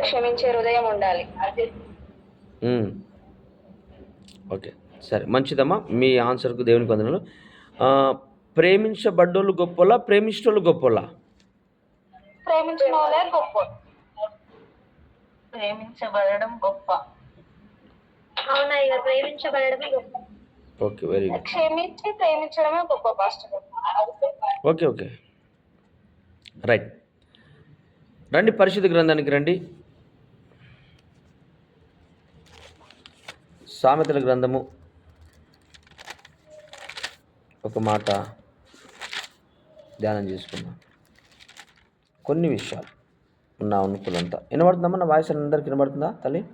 క్షమించే హృదయం ఉండాలి. ఓకే. సరే మంచిదమ్మా. మీ ఆన్సర్కు దేవునికి వందనాలు. ఆ, ప్రేమించబడ్డోళ్ళు గొప్పోళ్ళ ప్రేమించటోళ్ళు గొప్పోళ్ళ ప్రేమించిన గొప్ప. ప్రేమించబడడం గొప్ప. అవునా ఇక ప్రేమించబడడమే గొప్ప. Okay very good. క్షమించి ప్రేమించడమే గొప్ప పాస్టర్ ఓకే ఓకే. రైట్. రండి పరిశుద్ధ గ్రంథానికి రండి. సామెతల గ్రంథము. ఒక మాట ధ్యానం చేసుకుందాం. కొన్ని విషయాలు నా అనుకూలంతా. వినబడుతుందమ్మా? నా వాయిస్ అందరికి వినబడుతుందా తల్లి?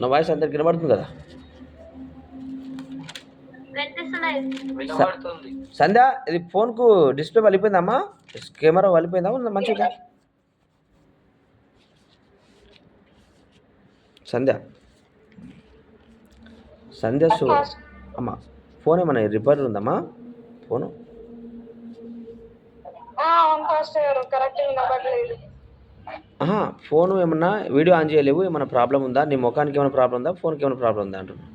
నా వాయిస్ అందరికి వినబడుతుంది కదా? సంధ్య ఇది ఫోన్కు డిస్ప్లే వలిపోయిందమ్మా? కెమెరా వలిపోయిందా? మంచిగా? సంధ్య. సంధ్య సు అమ్మా ఫోన్ ఏమన్నా రిపేర్ ఉందమ్మా? ఫోను. ఫోన్ ఏమన్నా వీడియో ఆన్ చేయలేవు? ఏమైనా ప్రాబ్లం ఉందా? నీ ముఖానికి ఏమైనా ప్రాబ్లం ఉందా? ఫోన్కి ఏమైనా ప్రాబ్లం ఉందా అంటున్నా.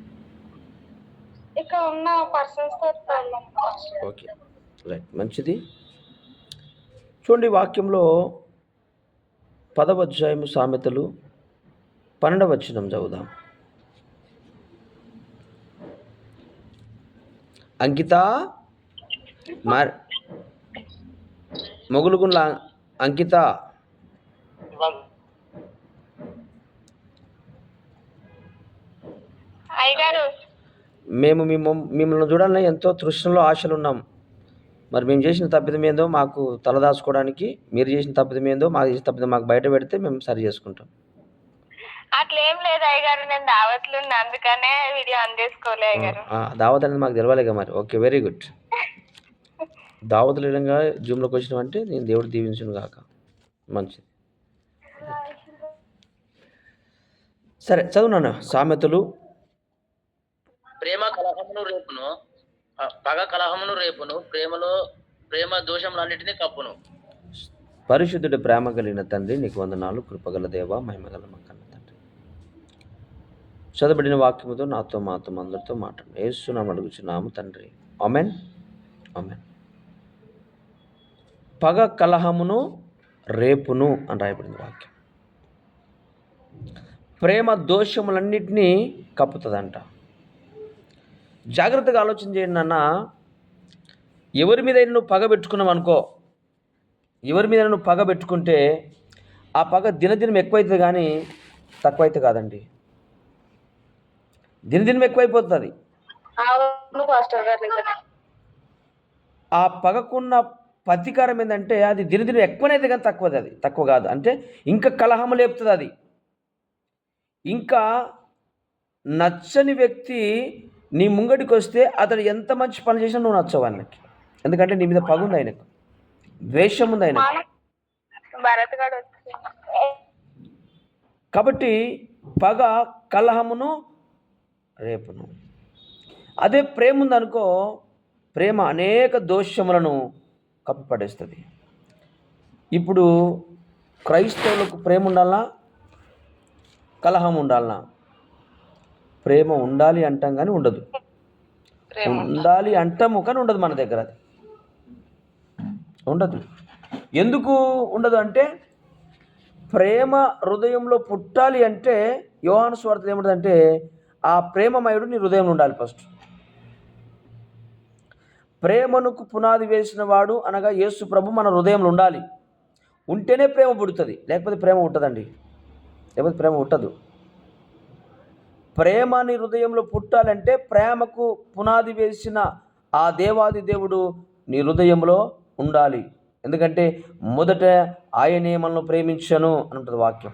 ఓకే. రైట్ మంచిది. చూడండి వాక్యంలో పదవ అధ్యాయము సామెతలు. పన్నెండవ వచనం చదువుదాం. అంకిత మార్ మొగులుగుండ్ల అంకిత మేము మిమ్మల్ని చూడాలని ఎంతో తృష్ణలో ఆశలు ఉన్నాం మరి మేము చేసిన తప్పిదం ఏందో మాకు తలదాచుకోవడానికి మీరు చేసిన తప్పిదం ఏందో మాకు చేసిన తప్పిదం మాకు బయట పెడితే మేము సరి చేసుకుంటాం. అట్లేం లేదు అయ్యగారు నేను దావత్లు అందుకనే వీడియో అయ్యగారు. ఆ, దావత్ అనేది మాకు తెలవాలిగా మరి. ఓకే వెరీ గుడ్ దావతులు విధంగా జూమ్లోకి వచ్చినామంటే నేను దేవుడు దీవించును కాక మంచిది. సరే చదువున్నాను సామెతలు. ప్రేమ కలహమును రేపును. పగ కలహమును రేపును. ప్రేమలో ప్రేమ దోషములన్నిటినీ కప్పును. పరిశుద్ధుడి ప్రేమ కలిగిన తండ్రి నీకు వందనాలు. కృపగల దేవ మహిమగల మక్కన్న తండ్రి చదవబడిన వాక్యముతో నాతో మాతో అందరితో మాట్లాడు. వేస్తున్నాం అడుగుచున్నాము తండ్రి. అమెన్ అమెన్ పగ కలహమును రేపును అని రాయబడింది వాక్యం. ప్రేమ దోషములన్నిటినీ కప్పుతుందంట. జాగ్రత్తగా ఆలోచన చేయండి నాన్న. ఎవరి మీద నువ్వు పగ పెట్టుకున్నావు అనుకో ఎవరి మీద నువ్వు పగ పెట్టుకుంటే ఆ పగ దినదినం ఎక్కువైతే కానీ తక్కువైతే కాదండి. దినదినం ఎక్కువైపోతుంది. ఆ పగకున్న ప్రతీకారం ఏంటంటే అది దినదినం ఎక్కువనైతే కానీ తక్కువది అది. తక్కువ కాదు. అంటే ఇంకా కలహం లేపుతుంది అది. ఇంకా నచ్చని వ్యక్తి నీ ముంగడికి వస్తే అతడు ఎంత మంచి పని చేసినా నువ్వు నచ్చవు ఆయనకి. ఎందుకంటే నీ మీద పగ ఉంది ఆయనకు. ద్వేషం ఉంది వచ్చి కాబట్టి పగ కలహమును రేపును. అదే ప్రేమ ఉందనుకో ప్రేమ అనేక దోషములను కప్పిపడేస్తుంది ఇప్పుడు క్రైస్తవులకు ప్రేమ ఉండాలనా కలహం ఉండాలనా ప్రేమ ఉండాలి అంటాం కానీ ఉండదు. ఉండాలి. అంటాము కానీ ఉండదు మన దగ్గర అది. ఉండదు. ఎందుకు ఉండదు అంటే ప్రేమ హృదయంలో పుట్టాలి అంటే యోహాను స్వార్థం ఏముంటుందంటే ఆ ప్రేమమయుడు నీ హృదయంలో ఉండాలి ఫస్ట్. ప్రేమనుకు పునాది వేసిన వాడు అనగా యేసు ప్రభు మన హృదయంలో ఉండాలి. ఉంటేనే ప్రేమ పుడుతుంది లేకపోతే ప్రేమ పుట్టదండి. లేకపోతే ప్రేమ పుట్టదు. ప్రేమ నీ హృదయంలో పుట్టాలంటే ప్రేమకు పునాది వేసిన ఆ దేవాది దేవుడు నీ హృదయంలో ఉండాలి. ఎందుకంటే మొదట ఆయనే మనల్ని ప్రేమించను అని ఉంటుంది వాక్యం.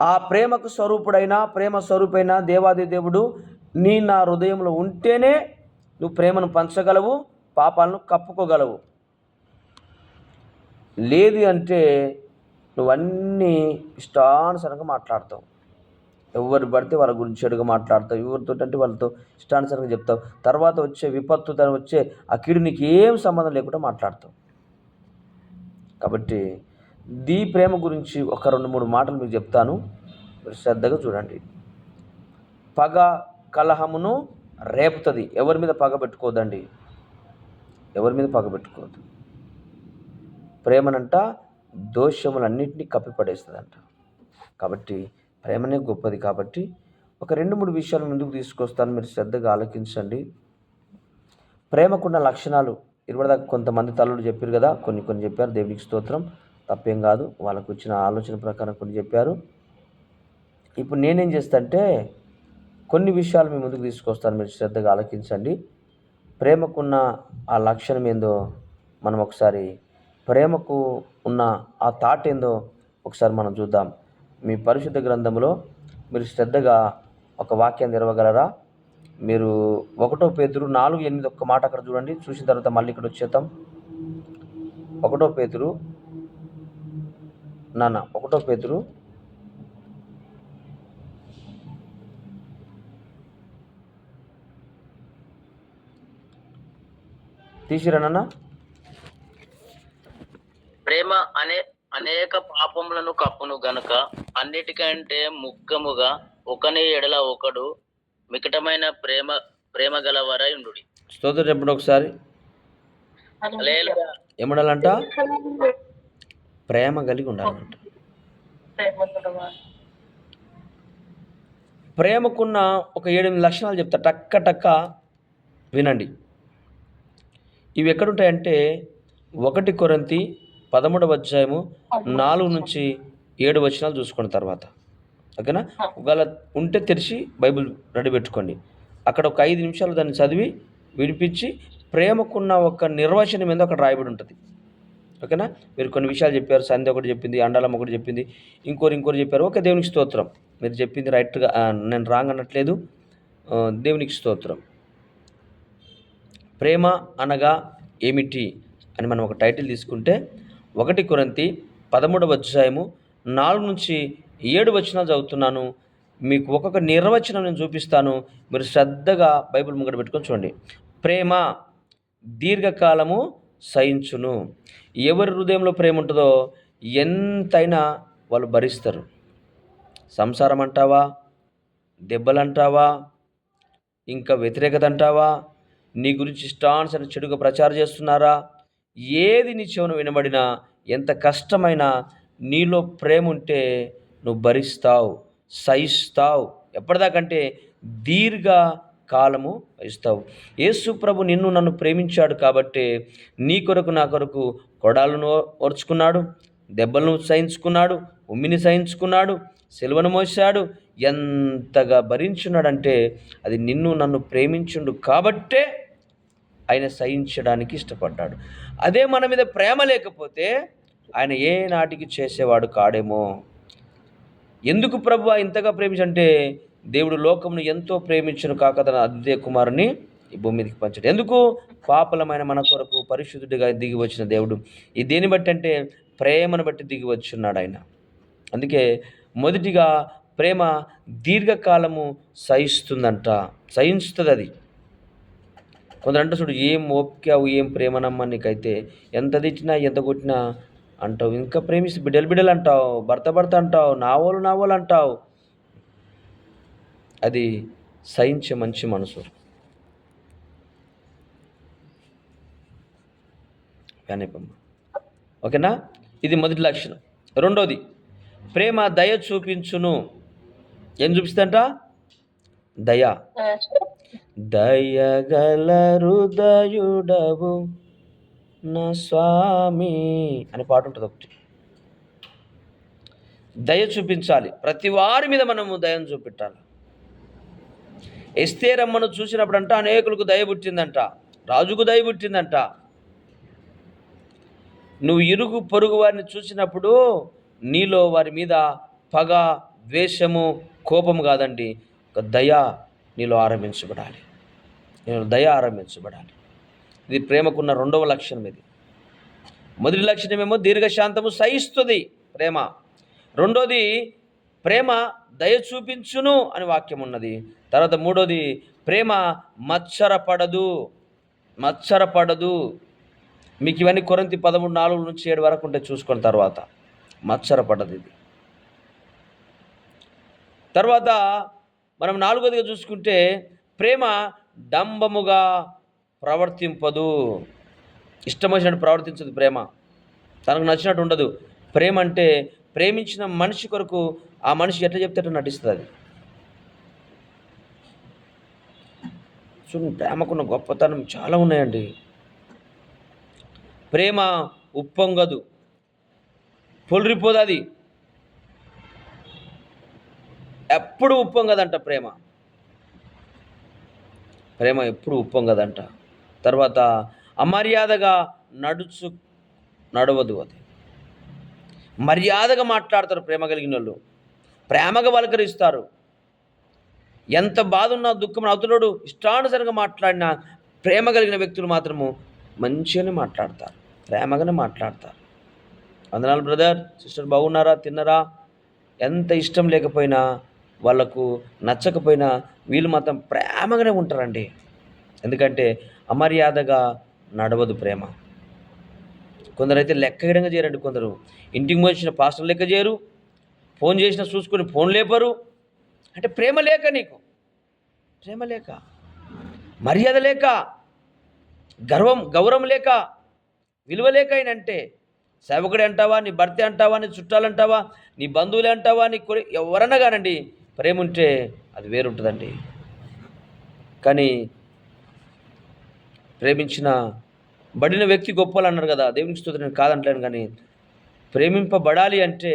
ఆ ప్రేమకు స్వరూపుడైన ప్రేమ స్వరూపైన దేవాది దేవుడు నీ నా హృదయంలో ఉంటేనే నువ్వు ప్రేమను పంచగలవు పాపాలను కప్పుకోగలవు. లేదు అంటే నువ్వన్నీ ఇష్టానుసరంగా మాట్లాడతావు. ఎవరు పడితే వాళ్ళ గురించి చెడుగా మాట్లాడతావు ఎవరితో అంటే వాళ్ళతో ఇష్టానుసరంగా చెప్తావు. తర్వాత వచ్చే విపత్తు తను వచ్చే ఆ కీడు నీకు ఏం సంబంధం లేకుండా మాట్లాడతావు. కాబట్టి దీ ప్రేమ గురించి ఒక రెండు మూడు మాటలు మీకు చెప్తాను. శ్రద్ధగా చూడండి. పగ కలహమును రేపుతుంది. ఎవరి మీద పగ పెట్టుకోదండి? ఎవరి మీద పగ పెట్టుకోవద్దు. ప్రేమనంట దోషములన్నింటినీ కప్పిపడేస్తుందంట. కాబట్టి ప్రేమనే గొప్పది కాబట్టి ఒక రెండు మూడు విషయాలు ముందుకు తీసుకొస్తాను. మీరు శ్రద్ధగా ఆలోచించండి ప్రేమకున్న లక్షణాలు ఇరువదాకా కొంతమంది తల్లులు చెప్పారు కదా? కొన్ని కొన్ని చెప్పారు. దేవునికి స్తోత్రం. తప్పేం కాదు. వాళ్ళకు వచ్చిన ఆలోచన ప్రకారం కొన్ని చెప్పారు. ఇప్పుడు నేనేం చేస్తా అంటే కొన్ని విషయాలు మీ ముందుకు తీసుకొస్తాను. మీరు శ్రద్ధగా ఆలకించండి. ప్రేమకున్న ఆ లక్షణం ఏందో మనం ఒకసారి ప్రేమకు ఉన్న ఆ థాట్ ఏందో ఒకసారి మనం చూద్దాం. మీ పరిశుద్ధ గ్రంథంలో మీరు శ్రద్ధగా ఒక వాక్యం తెరవగలరా? మీరు ఒకటో పేతురు నాలుగు ఎనిమిది ఒక్క మాట అక్కడ చూడండి. చూసిన తర్వాత మళ్ళీ ఇక్కడ వచ్చేద్దాం. ఒకటో పేతురు నాన్న ఒకటో పేతురు. తీసిరా నాన్న. ప్రేమ అనే అనేక పాపములను కప్పును గనుక అన్నిటికంటే ముఖ్యముగా ఒకని ఎడల ఒకడు మికటమైన ప్రేమ ప్రేమ గలవరై ఉండు స్తోత్రం చెప్పండి ఒకసారి. ఏమడాలంట ప్రేమ కలిగి ఉండాలంట. ప్రేమకున్న ఒక ఏడెనిమిది లక్షణాలు చెప్తా టక్క టక్క వినండి. ఇవి ఎక్కడుంటాయంటే ఒకటి కొరంతి పదమూడవ అధ్యాయము నాలుగు నుంచి ఏడు వచనాలు చూసుకున్న తర్వాత. ఓకేనా? ఒకవేళ ఉంటే తెరిచి బైబిల్ రెడీ పెట్టుకోండి. అక్కడ ఒక ఐదు నిమిషాలు దాన్ని చదివి వినిపించి ప్రేమకున్న ఒక నిర్వచనం ఏందో అక్కడ రాయబడి ఉంటుంది. ఓకేనా? మీరు కొన్ని విషయాలు చెప్పారు సంధ్య ఒకటి చెప్పింది అండాలం ఒకటి చెప్పింది ఇంకోరు ఇంకోరు చెప్పారు. ఓకే దేవునికి స్తోత్రం. మీరు చెప్పింది రైట్గా నేను రాంగ్ అనట్లేదు. దేవునికి స్తోత్రం. ప్రేమ అనగా ఏమిటి అని మనం ఒక టైటిల్ తీసుకుంటే ఒకటి కొరంతి పదమూడవ అధ్యాయము నాలుగు నుంచి ఏడు వచనాలు చదువుతున్నాను. మీకు ఒక్కొక్క నిర్వచనం నేను చూపిస్తాను. మీరు శ్రద్ధగా బైబిల్ ముంగట పెట్టుకొని చూడండి. ప్రేమ దీర్ఘకాలము సహించును. ఎవరి హృదయంలో ప్రేమ ఉంటుందో ఎంతైనా వాళ్ళు భరిస్తారు. సంసారం అంటావా? దెబ్బలంటావా ఇంకా వ్యతిరేకత అంటావా? నీ గురించి స్టాన్స్ అని చెడుగా ప్రచారం చేస్తున్నారా? ఏది నీ చెవును వినబడినా ఎంత కష్టమైనా నీలో ప్రేమ ఉంటే నువ్వు భరిస్తావు సహిస్తావు. ఎప్పటిదాకంటే దీర్ఘ కాలము ఇస్తావు. యేసు ప్రభు నిన్ను నన్ను ప్రేమించాడు కాబట్టి నీ కొరకు నా కొరకు కొడాలను ఓర్చుకున్నాడు దెబ్బలను సహించుకున్నాడు ఉమ్మిని సహించుకున్నాడు సిలువను మోసాడు ఎంతగా భరించున్నాడంటే అది నిన్ను నన్ను ప్రేమించుండు కాబట్టే ఆయన సహించడానికి ఇష్టపడ్డాడు. అదే మన మీద ప్రేమ లేకపోతే ఆయన ఏ నాటికి చేసేవాడు కాడేమో. ఎందుకు ప్రభు ఇంతగా ప్రేమించంటే దేవుడు లోకమును ఎంతో ప్రేమించను కాక తన అద్వితీయ కుమారుని ఈ భూమి మీదకి పంచాడు. ఎందుకు? పాపలమైన మన కొరకు పరిశుద్ధుడిగా దిగి వచ్చిన దేవుడు. ఈ దేని బట్టి అంటే ప్రేమను బట్టి దిగి వచ్చున్నాడు ఆయన. అందుకే మొదటిగా ప్రేమ దీర్ఘకాలము సహిస్తుందంట. సహిస్తుంది అది. కొందరు అంటే చూడు ఏం ఓపికావు ఏం ప్రేమనమ్మ నీకైతే? ఎంత తెచ్చినా ఎంత కొట్టినా అంటావు. ఇంకా ప్రేమిస్తే బిడ్డలు బిడ్డలు అంటావు భర్త భర్త అంటావు నావోలు నావోలు అంటావు. అది సహించే మంచి మనసు. ఓకేనా? ఇది మొదటి లక్షణం. రెండోది ప్రేమ దయ చూపించును. ఏం చూపిస్తుందంట? దయ. దయగల హృదయుడవు నా స్వామి అనే పాట ఉంటుంది ఒకటి. దయ చూపించాలి. ప్రతి వారి మీద మనము దయను చూపెట్టాలి. ఎస్తేరమ్మను చూసినప్పుడంట అనేకులకు దయ పుట్టిందంట రాజుకు దయ పుట్టిందంట. నువ్వు ఇరుగు పొరుగు వారిని చూసినప్పుడు నీలో వారి మీద పగ ద్వేషము కోపము కాదండి. ఒక దయ నీలో ఆరంభించబడాలి. నేను దయ ఆరంభించబడాలి. ఇది ప్రేమకున్న రెండవ లక్షణం ఇది. మొదటి లక్షణమేమో దీర్ఘశాంతము సహిస్తుంది ప్రేమ. రెండోది ప్రేమ దయ చూపించును అని వాక్యం ఉన్నది. తర్వాత మూడోది ప్రేమ మత్సరపడదు మత్సరపడదు మీకు ఇవన్నీ కొరంతి పదమూడు నాలుగు నుంచి ఏడు వరకు ఉంటే చూసుకున్న తర్వాత. మత్సరపడ్డది ఇది. తర్వాత మనం నాలుగోదిగా చూసుకుంటే ప్రేమ డంబముగా ప్రవర్తింపదు. ఇష్టం వచ్చినట్టు ప్రవర్తించదు ప్రేమ. తనకు నచ్చినట్టు ఉండదు. ప్రేమ అంటే ప్రేమించిన మనిషి కొరకు ఆ మనిషి ఎట్లా చెప్తే నటిస్తుంది అది. చూడండి ప్రేమకున్న గొప్పతనం చాలా ఉన్నాయండి. ప్రేమ ఉప్పొంగదు. పొలిరిపోదు అది ఎప్పుడు ఉప్పొంగదంట ప్రేమ. ప్రేమ ఎప్పుడు ఉప్పొంగదంట. తర్వాత అమర్యాదగా నడుచు నడవదు అది. మర్యాదగా మాట్లాడతారు ప్రేమ కలిగిన వాళ్ళు. ప్రేమగా పలకరిస్తారు. ఎంత బాధ ఉన్నా దుఃఖం అవుతున్నాడు ఇష్టానుసరంగా మాట్లాడినా ప్రేమ కలిగిన వ్యక్తులు మాత్రము మంచిగానే మాట్లాడతారు. ప్రేమగానే మాట్లాడతారు. వందనాలు బ్రదర్ సిస్టర్ బాగున్నారా తిన్నరా? ఎంత ఇష్టం లేకపోయినా వాళ్ళకు నచ్చకపోయినా వీళ్ళు మాత్రం ప్రేమగానే ఉంటారండి. ఎందుకంటే అమర్యాదగా నడవదు ప్రేమ. కొందరైతే లెక్క ఇడంగా చేయరండి కొందరు. ఇంటికి వచ్చిన పాస్టర్ లెక్క చేయరు. ఫోన్ చేసినా చూసుకొని ఫోన్ లేపరు. అంటే ప్రేమ లేక నీకు. ప్రేమ లేక. మర్యాద లేక. గర్వం గౌరవం లేక. విలువ లేక ఆయన అంటే. సేవకుడే అంటావా నీ భర్త అంటావా నీ చుట్టాలు అంటావా నీ బంధువులే అంటావా నీ కొరి ఎవరన్నా కానండి ప్రేమ ఉంటే అది వేరుంటుందండి. కానీ ప్రేమించిన బడిన వ్యక్తి గొప్పలు అన్నారు కదా దేవునికి స్తోత్రం నేను కాదంటలేను కానీ ప్రేమింపబడాలి అంటే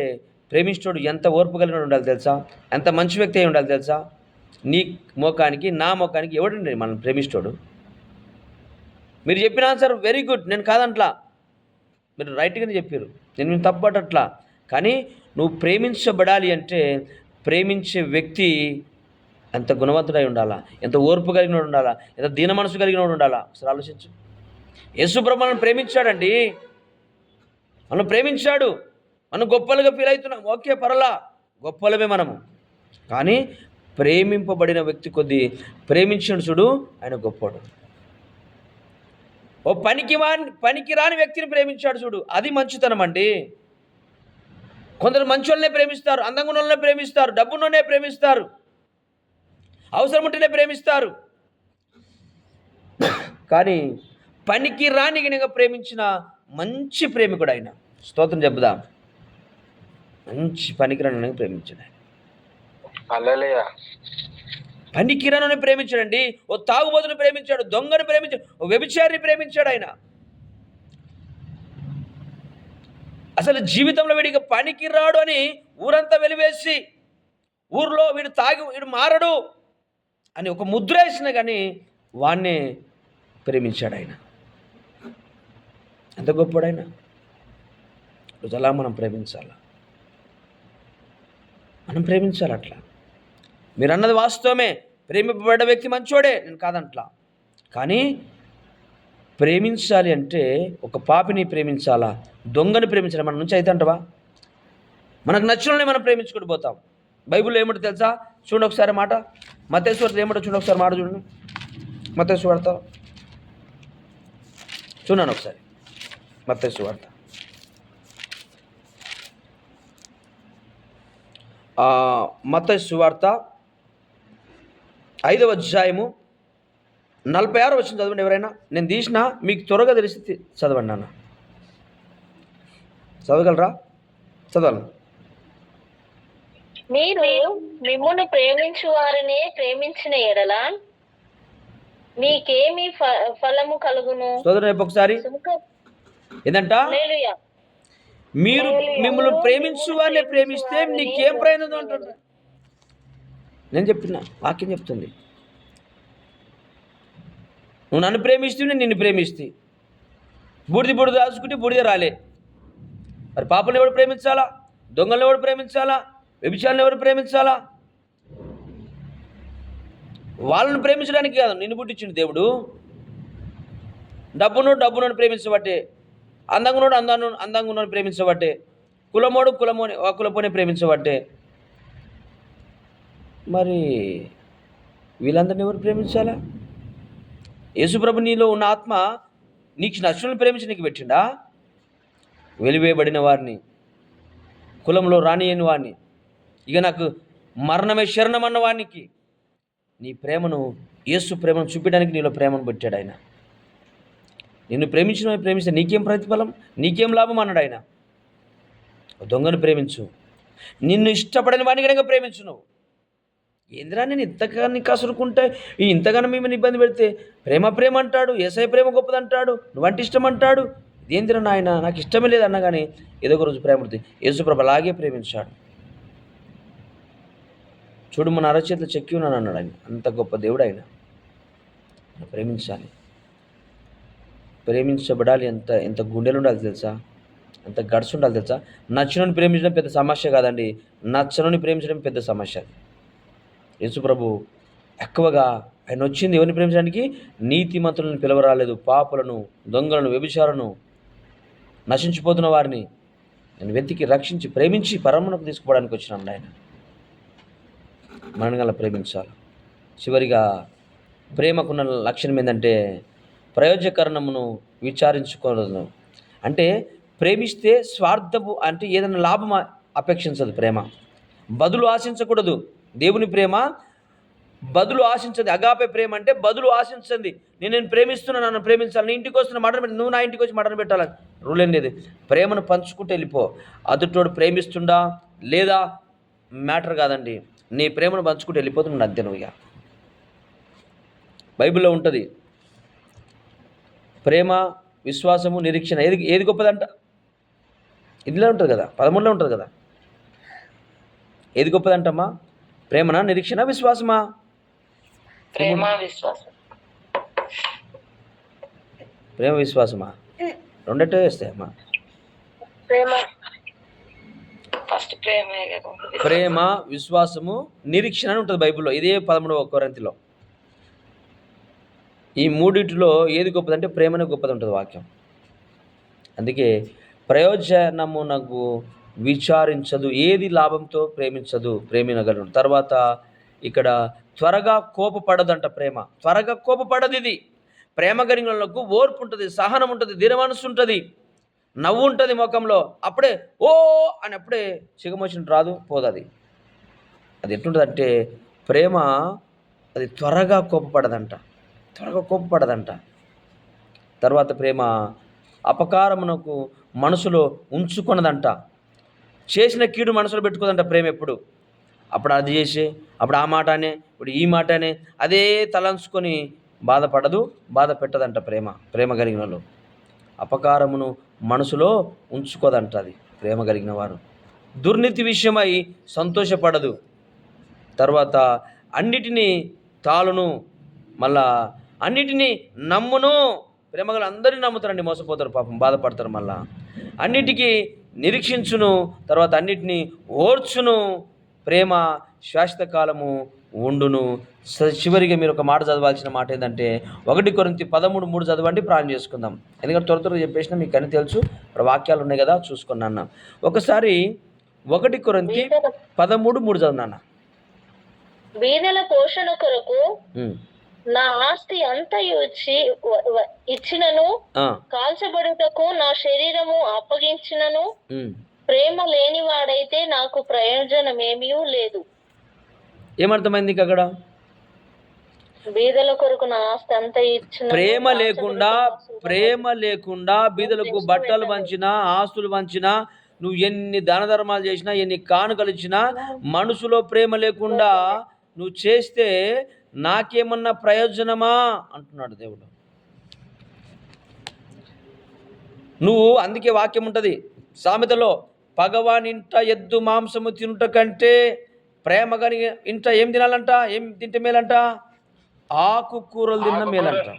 ప్రేమించోడు ఎంత ఓర్పు కలిగిన ఉండాలి తెలుసా? ఎంత మంచి వ్యక్తి అయి ఉండాలి తెలుసా? నీ మోకానికి నా మోకానికి ఎవడండి మనం ప్రేమించోడు మీరు చెప్పిన ఆన్సర్ వెరీ గుడ్ నేను కాదంట్లా. మీరు రైట్గానే చెప్పారు. నేను మేము తప్పటట్లా కానీ నువ్వు ప్రేమించబడాలి అంటే ప్రేమించే వ్యక్తి ఎంత గుణవంతుడై ఉండాలా? ఎంత ఓర్పు కలిగిన ఉండాలా? ఎంత దీన మనసు కలిగిన ఉండాలా? అసలు ఆలోచించు. యేసుప్రభు మనల్ని ప్రేమించాడండి. మనం ప్రేమించాడు. మనం గొప్పలుగా ఫీల్ అవుతున్నాం. ఓకే పర్లా గొప్పలమే మనము. కానీ ప్రేమింపబడిన వ్యక్తి కొద్దీ ప్రేమించిన చూడు ఆయన గొప్పడు ఓ పనికి పనికి రాని వ్యక్తిని ప్రేమించాడు చూడు అది మంచితనం అండి. కొందరు మంచోళ్ళనే ప్రేమిస్తారు అందంగా వాళ్ళనే ప్రేమిస్తారు డబ్బునోనే ప్రేమిస్తారు అవసరం ఉంటేనే ప్రేమిస్తారు. కానీ పనికి రాని గినగా ప్రేమించిన మంచి ప్రేమికుడు ఆయన స్తోత్రం చెబుదాం మంచి పనికి రాని ప్రేమించాడు ఆయన. హల్లెలూయా. పనికి రాని ప్రేమించాడండి. ఓ తాగుబోతుని ప్రేమించాడు దొంగను ప్రేమించాడు ఓ వ్యభిచారిని ప్రేమించాడు ఆయన. అసలు జీవితంలో వీడికి పనికి రాడు అని ఊరంతా వెలివేసి ఊర్లో వీడు తాగి వీడు మారడు అని ఒక ముద్ర వేసిన కానీ వాణ్ణే ప్రేమించాడు ఆయన. ఎంత గొప్పడైనా రోజు అలా మనం ప్రేమించాలా? మనం ప్రేమించాలి అట్లా? మీరు అన్నది వాస్తవమే. ప్రేమింపబడ్డ వ్యక్తి మంచోడే. నేను కాదంట్లా. కానీ ప్రేమించాలి అంటే ఒక పాపిని ప్రేమించాలా? దొంగని ప్రేమించాలి? మన నుంచి అయితే అంటవా మనకు నచ్చినని మనం ప్రేమించుకుని పోతాం. బైబిల్లో ఏమిటో తెలుసా? చూడండి ఒకసారి మాట. మతేశ్వరత ఏమిటో చూడండి ఒకసారి మాట చూడండి. మతేశ్వార్త చూడండి ఒకసారి. మతేశ్వార్త మత సువార్త ఐదవ అధ్యాయము నలభై ఆరు వచ్చిన చదవండి ఎవరైనా. నేను తీసిన మీకు త్వరగా తెలిసి చదవండి నాన్న. చదవగలరా? చదవాలి మీరు మిమ్మును ప్రేమించు వారిని ప్రేమించిన ఎడల మీకేమి ఫలము కలుగును? చదవండి రేపు ఒకసారి. ఏంటంట. మీరు మిమ్మల్ని ప్రేమించు వారిని ప్రేమిస్తే నీకేం ప్రయోజనం అంటారు నేను చెప్పిన వాక్యం చెప్తుంది. నువ్వు నన్ను ప్రేమిస్తే నేను నిన్ను ప్రేమిస్తే. బూడిది బూడిద దాచుకుంటే బూడిద రాలే. మరి పాపను ఎవడు ప్రేమించాలా? దొంగలను ఎవడు ప్రేమించాలా? వ్యభిచారాలను ఎవరు ప్రేమించాలా? వాళ్ళని ప్రేమించడానికి కాదు నిన్ను పుట్టించిన దేవుడు. డబ్బును డబ్బును ప్రేమించబట్టే అందంగునోడు అందాను అందంగా ఉన్నోడు ప్రేమించబట్టే. కులమోడు కులమోని ఆ కులపోని ప్రేమించబట్టే. మరి వీళ్ళందరిని ఎవరు ప్రేమించాలా? యేసుప్రభు నీలో ఉన్న ఆత్మ నీకు నచ్చిన ప్రేమించి నీకు పెట్టిండా? వెలివేయబడిన వారిని కులంలో రానియని వారిని ఇక నాకు మరణమే శరణం అన్న వానికి నీ ప్రేమను యేసు ప్రేమను చూపించడానికి నీలో ప్రేమను పెట్టాడు ఆయన. నిన్ను ప్రేమించిన వాడిని ప్రేమిస్తే నీకేం ప్రతిఫలం? నీకేం లాభం అన్నాడు ఆయన. దొంగను ప్రేమించు. నిన్ను ఇష్టపడని వాడిని కనుక ప్రేమించు నువ్వు. ఏందిరా నేను ఇంతగాని కసురుకుంటే? ఇంతగానో మిమ్మల్ని ఇబ్బంది పెడితే ప్రేమ ప్రేమ అంటాడు ఏసై ప్రేమ గొప్పది అంటాడు నువ్వంటే ఇష్టం అంటాడు. ఇదేందిరా నాయన? నాకు ఇష్టమే లేదన్నా కానీ ఏదో ఒక రోజు ప్రేమృతి యేసుప్రభ అలాగే ప్రేమించాడు. చూడు మన అరచేతిలో చెక్కి ఉన్నాను అన్నాడు ఆయన. అంత గొప్ప దేవుడు ఆయన. ప్రేమించాలి. ప్రేమించబడాలి. ఎంత ఎంత గుండెలు ఉండాలి తెలుసా? ఎంత గడుచు ఉండాలి తెలుసా? నచ్చినని ప్రేమించడం పెద్ద సమస్య కాదండి. నచ్చనని ప్రేమించడం పెద్ద సమస్య అది. యేసుప్రభు ఎక్కువగా ఆయన వచ్చింది ఎవరిని ప్రేమించడానికి? నీతిమంతులను పిలవరాలేదు. పాపులను దొంగలను వ్యభిచారను నశించిపోతున్న వారిని నేను వెతికి రక్షించి ప్రేమించి పరమునకు తీసుకుపోవడానికి వచ్చినాడు ఆయన మనగల ప్రేమించాలి. చివరిగా ప్రేమకున్న లక్షణం ఏంటంటే ప్రయోజకరణమును విచారించుకోవడం అంటే ప్రేమిస్తే స్వార్థపు అంటే ఏదైనా లాభం అపేక్షించదు ప్రేమ. బదులు ఆశించకూడదు. దేవుని ప్రేమ బదులు ఆశించదు. అగాపే ప్రేమ అంటే బదులు ఆశించండి. నేను నేను ప్రేమిస్తున్నాను నన్ను ప్రేమించాలి. నీ ఇంటికి వస్తున్న మటన్ పెట్టి నువ్వు నా ఇంటికి వచ్చి మటన్ పెట్టాలి? రూల్ అనేది లేదు. ప్రేమను పంచుకుంటూ వెళ్ళిపో. అదుటోడు ప్రేమిస్తుండా లేదా? మ్యాటర్ కాదండి. నీ ప్రేమను పంచుకుంటూ వెళ్ళిపోతుంది అంతే నువ్వు ఇక. బైబిల్లో ఉంటుంది. ప్రేమ విశ్వాసము నిరీక్షణ ఏది ఏది గొప్పదంట? ఇదిలో ఉంటుంది కదా పదమూడులో ఉంటుంది కదా. ఏది గొప్పదంటమ్మా? ప్రేమనా నిరీక్షణ విశ్వాసమా? ప్రేమ విశ్వాసం. ప్రేమ విశ్వాసమా? రెండటే వేస్తాయమ్మా. ప్రేమ. ప్రేమ విశ్వాసము నిరీక్షణ అని ఉంటుంది బైబిల్లో ఇదే పదమూడవ కొరంతిలో. ఈ మూడిటిలో ఏది గొప్పదంటే ప్రేమనే గొప్పది ఉంటుంది వాక్యం. అందుకే ప్రయోజనమునకు విచారించదు ఏది లాభంతో ప్రేమించదు ప్రేమినగలడు తర్వాత ఇక్కడ త్వరగా కోపపడదంట ప్రేమ. త్వరగా కోపపడదు ఇది. ప్రేమ గరిగలకు ఓర్పు ఉంటుంది సహనం ఉంటుంది దినమనసు ఉంటుంది నవ్వు ఉంటుంది ముఖంలో. అప్పుడే ఓ అని అప్పుడే చిగమోచిన రాదు పోదది. అది ఎట్లుంటుంది అంటే ప్రేమ అది త్వరగా కోపపడదంట. త్వరగా కోప్పడదంట. తర్వాత ప్రేమ అపకారమునకు మనసులో ఉంచుకున్నదంట చేసిన కీడు మనసులో పెట్టుకోదంట ప్రేమ ఎప్పుడు. అప్పుడు అది చేసి అప్పుడు ఆ మాట అనే ఇప్పుడు ఈ మాట అనే అదే తలంచుకొని బాధపడదు బాధ పెట్టదంట ప్రేమ ప్రేమ కలిగిన వాళ్ళు. అపకారమును మనసులో ఉంచుకోదంట అది ప్రేమ కలిగిన వారు. దుర్నీతి విషయమై సంతోషపడదు. తర్వాత అన్నిటినీ తాళును మళ్ళా అన్నిటినీ నమ్మును. ప్రేమగల అందరినీ నమ్ముతారండి మోసపోతారు పాపం బాధపడతారు మళ్ళా. అన్నిటికీ నిరీక్షించును తర్వాత అన్నిటినీ ఓర్చును. ప్రేమ శాశ్వత కాలము ఉండును. స- చివరిగా మీరు ఒక మాట చదవాల్సిన మాట ఏంటంటే ఒకటి కొరింతి పదమూడు మూడు చదవండి ప్రాణం చేసుకుందాం. ఎందుకంటే త్వర త్వరగా చెప్పేసిన మీకు అని తెలుసు ఇక్కడ వాక్యాలు ఉన్నాయి కదా చూసుకున్నా అన్న. ఒకసారి ఒకటి కొరింతి పదమూడు మూడు చదువునాన్న బీదల పోషణ కొరకు. నా ఆస్తి అంతయు ఇచ్చి ఇచ్చినను కాల్చబడుటకు నా శరీరము అప్పగించినను. ప్రేమ లేనివాడైతే నాకు ప్రయోజనమేమీ లేదు. ఏమర్థమైంది అక్కడ? బీదల కొరకు నా ఆస్తి అంత ఇచ్చిన ప్రేమ లేకుండా ప్రేమ లేకుండా బీదలకు బట్టలు పంచినా ఆస్తులు పంచినా నువ్వు ఎన్ని దాన ధర్మాలు చేసినా ఎన్ని కానుకలు ఇచ్చినా మనసులో ప్రేమ లేకుండా నువ్వు చేస్తే నాకేమన్నా ప్రయోజనమా? అంటున్నాడు దేవుడు. నువ్వు అందుకే వాక్యం ఉంటుంది. సామెతలో పగవానింట ఎద్దు మాంసము తినుట కంటే ప్రేమ కానీ ఇంట ఏం తినాలంట? ఏం తింటే మేలంట? ఆకుకూరలు తిన్న మేలంట.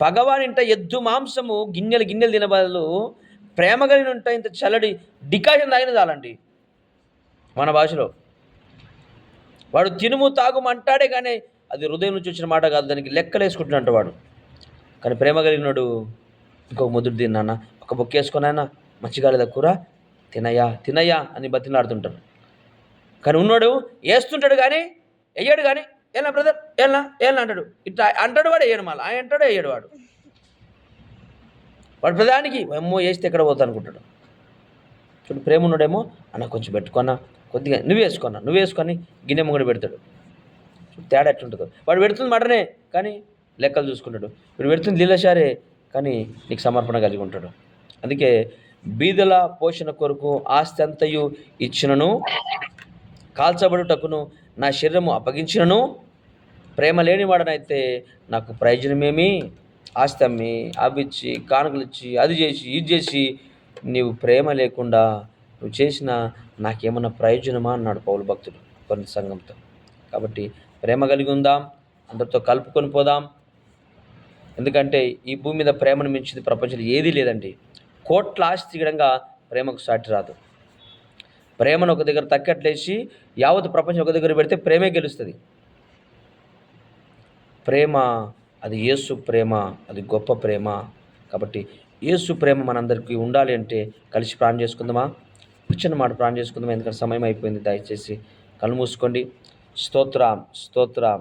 పగవానింట ఎద్దు మాంసము గిన్నెలు గిన్నెలు తిన బదులు ప్రేమ కలిగిన ఉంట ఇంత చల్లడి డికాషన్ తాగిన చాలండి మన భాషలో. వాడు తినుము తాగుము అంటాడే కానీ అది హృదయం నుంచి వచ్చిన మాట కాదు దానికి లెక్కలేసుకుంటున్నట్టు వాడు. కానీ ప్రేమ కలిగినాడు ఇంకొక ముద్దుడు తిన్నాన్న ఒక బొక్క వేసుకున్నానా మంచిగా లేదా కూర తినయ్యా తినయ్యా అని బతిలాడుతుంటారు కానీ ఉన్నాడు వేస్తుంటాడు కానీ వేయడు కానీ ఏనా బ్రదర్? ఏనా ఏనా అంటాడు. ఇట్లా అంటాడు వాడు వేయడు మళ్ళీ ఆయన అంటాడు వేయడు వాడు. వాడు ప్రధానికి అమ్మో వేస్తే ఎక్కడ పోతా అనుకుంటాడు. చూడు ప్రేమ ఉన్నాడేమో అన్న కొంచెం పెట్టుకున్నా కొద్దిగా నువ్వు వేసుకున్నా నువ్వు వేసుకొని గిన్నె ముంగడు పెడతాడు. తేడా ఎట్లుంటుందో. వాడు పెడుతుంది మటనే కానీ లెక్కలు చూసుకుంటాడు. వీడు పెడుతుంది లీలశారే కానీ నీకు సమర్పణ కలిగి ఉంటాడు. అందుకే బీదల పోషణ కొరకు ఆస్తి అంతయు ఇచ్చినను కాల్చబడుటకును నా శరీరము అప్పగించినను ప్రేమ లేనివాడనైతే నాకు ప్రయోజనమేమి? ఆస్తి అమ్మి అవి ఇచ్చి కానుకలు ఇచ్చి అది చేసి ఇది చేసి నీవు ప్రేమ లేకుండా నువ్వు చేసిన నాకేమన్నా ప్రయోజనమా? అన్నాడు పౌలు భక్తుడు కొన్ని సంఘంతో. కాబట్టి ప్రేమ కలిగి ఉందాం అందరితో కలుపుకొని పోదాం. ఎందుకంటే ఈ భూమి మీద ప్రేమను మించింది ప్రపంచంలో ఏదీ లేదండి. కోట్ల ఆస్తి తీయడంగా ప్రేమకు సాటి రాదు. ప్రేమను ఒక దగ్గర తక్కట్లేసి యావత్ ప్రపంచం ఒక దగ్గర పెడితే ప్రేమే గెలుస్తుంది. ప్రేమ అది యేసు ప్రేమ అది గొప్ప ప్రేమ. కాబట్టి యేసు ప్రేమ మనందరికీ ఉండాలి అంటే కలిసి ప్రాణం చేసుకుందామా? చిన్న మాట ప్రాణం చేసుకుందాం. ఎందుకంటే సమయం అయిపోయింది. దయచేసి కళ్ళు మూసుకోండి. స్తోత్రం స్తోత్రం.